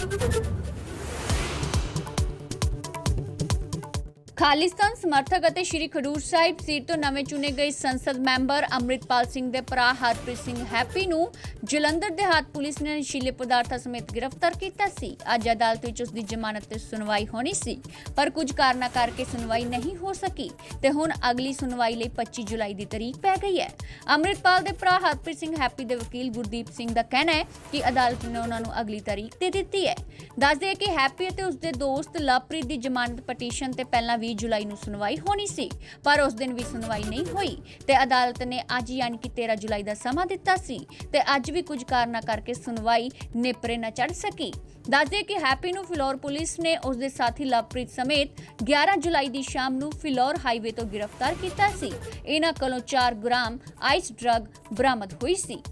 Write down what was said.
Thank you. Khalistan ਸਮਰਥਕ ਅਤੇ ਸ਼੍ਰੀ ਖਡੂਰ ਸਾਹਿਬ seat ਤੋਂ ਨਵੇਂ ਚੁਣੇ ਗਏ ਸੰਸਦ ਮੈਂਬਰ ਅੰਮ੍ਰਿਤਪਾਲ ਸਿੰਘ ਦੇ ਭਰਾ ਹਰਪ੍ਰੀਤ ਸਿੰਘ ਹੈਪੀ ਨੂੰ ਜਲੰਧਰ ਦੇਹਾਤ ਪੁਲਿਸ ਨੇ ਨਸ਼ੀਲੇ ਪਦਾਰਥਾਂ ਸਮੇਤ ਗ੍ਰਿਫਤਾਰ ਕੀਤਾ ਸੀ। ਅੱਜ ਅਦਾਲਤ ਵਿੱਚ ਉਸ ਦੀ ਜ਼ਮਾਨਤ ਤੇ ਸੁਣਵਾਈ ਹੋਣੀ ਸੀ, ਪਰ ਕੁਝ ਕਾਰਨਾਂ ਕਰਕੇ ਸੁਣਵਾਈ ਨਹੀਂ ਹੋ ਸਕੀ ਤੇ ਹੁਣ ਅਗਲੀ ਸੁਣਵਾਈ ਲਈ 25 ਜੁਲਾਈ ਦੀ ਤਾਰੀਖ ਪੈ ਗਈ ਹੈ। ਅੰਮ੍ਰਿਤਪਾਲ ਦੇ ਭਰਾ ਹਰਪ੍ਰੀਤ ਸਿੰਘ ਹੈਪੀ ਦੇ ਵਕੀਲ ਗੁਰਦੀਪ ਸਿੰਘ ਦਾ ਕਹਿਣਾ ਹੈ ਕਿ ਅਦਾਲਤ ਨੇ ਉਹਨਾਂ ਨੂੰ ਅਗਲੀ ਤਰੀਕ ਦੇ ਦਿੱਤੀ ਹੈ। ਦੱਸਦੇ ਕਿ ਹੈਪੀ ਅਤੇ ਉਸ ਦੇ ਦੋਸਤ ਲਵਪ੍ਰੀਤ ਦੀ ਜ਼ਮਾਨਤ ਪਟੀਸ਼ਨ ਤੇ ਪਹਿਲਾਂ 20 ਜੁਲਾਈ ਨੂੰ ਸੁਣਵਾਈ ਹੋਣੀ ਸੀ, ਪਰ ਉਸ ਦਿਨ ਵੀ ਸੁਣਵਾਈ ਨਹੀਂ ਹੋਈ ਤੇ ਅਦਾਲਤ ਨੇ ਅੱਜ ਯਾਨੀ ਕਿ 13 ਜੁਲਾਈ ਦਾ ਸਮਾਂ ਦਿੱਤਾ ਸੀ ਤੇ ਅੱਜ ਵੀ ਕੁਝ ਕਾਰਨਾਂ ਕਰਕੇ ਸੁਣਵਾਈ ਨੇਪਰੇ ਨਾ ਚੜ ਸਕੀ। ਦੱਸਦੇ ਕਿ ਹੈਪੀ ਨੂੰ ਫਿਲੌਰ ਪੁਲਿਸ ਨੇ ਉਸ ਦੇ ਸਾਥੀ ਲਵਪ੍ਰੀਤ ਸਮੇਤ 11 ਜੁਲਾਈ ਦੀ ਸ਼ਾਮ ਨੂੰ ਫਿਲੌਰ ਹਾਈਵੇ ਤੋਂ ਗ੍ਰਿਫਤਾਰ ਕੀਤਾ ਸੀ। ਇਹਨਾਂ ਕੋਲੋਂ 4 ਗ੍ਰਾਮ ਆਈਸ ਡਰੱਗ ਬਰਾਮਦ ਹੋਈ ਸੀ।